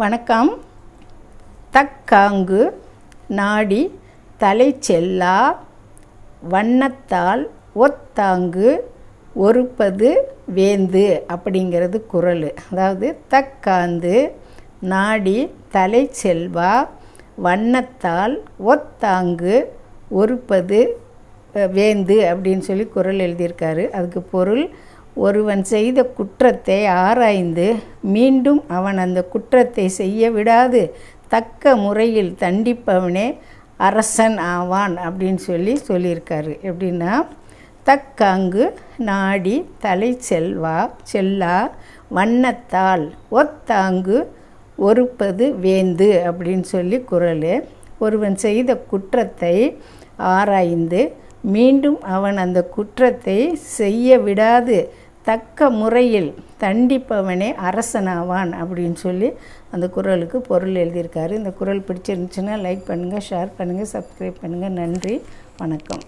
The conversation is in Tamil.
வணக்கம். தக்காங்கு நாடி தலை செல்லா வண்ணத்தால் ஒத்தாங்கு ஒருப்பது வேந்து அப்படிங்கிறது குரல். அதாவது தக்காந்து நாடி தலை செல்வா வண்ணத்தால் ஒத்தாங்கு ஒருப்பது வேந்து அப்படின்னு சொல்லி குரல் எழுதியிருக்காரு. அதுக்கு பொருள் ஒருவன் செய்த குற்றத்தை ஆராய்ந்து மீண்டும் அவன் அந்த குற்றத்தை செய்ய விடாது. தக்க முறையில் தண்டிப்பவனே அரசன் ஆவான் அப்படின்னு சொல்லி சொல்லியிருக்காரு. எப்படின்னா தக்காங்கு நாடி தலை செல்வா செல்லா வண்ணத்தால் ஒத்தாங்கு ஒருப்பது வேந்து அப்படின்னு சொல்லி குரல். ஒருவன் செய்த குற்றத்தை ஆராய்ந்து மீண்டும் அவன் அந்த குற்றத்தை செய்ய விடாது. தக்க முறையில் தண்டிப்பவனே அரசனாவான் அப்படின்னு சொல்லி அந்த குரலுக்கு பொருள் எழுதியிருக்காரு. இந்த குறள் பிடிச்சிருந்துச்சுன்னா லைக் பண்ணுங்கள் ஷேர் பண்ணுங்கள் சப்ஸ்கிரைப் பண்ணுங்கள் நன்றி வணக்கம்.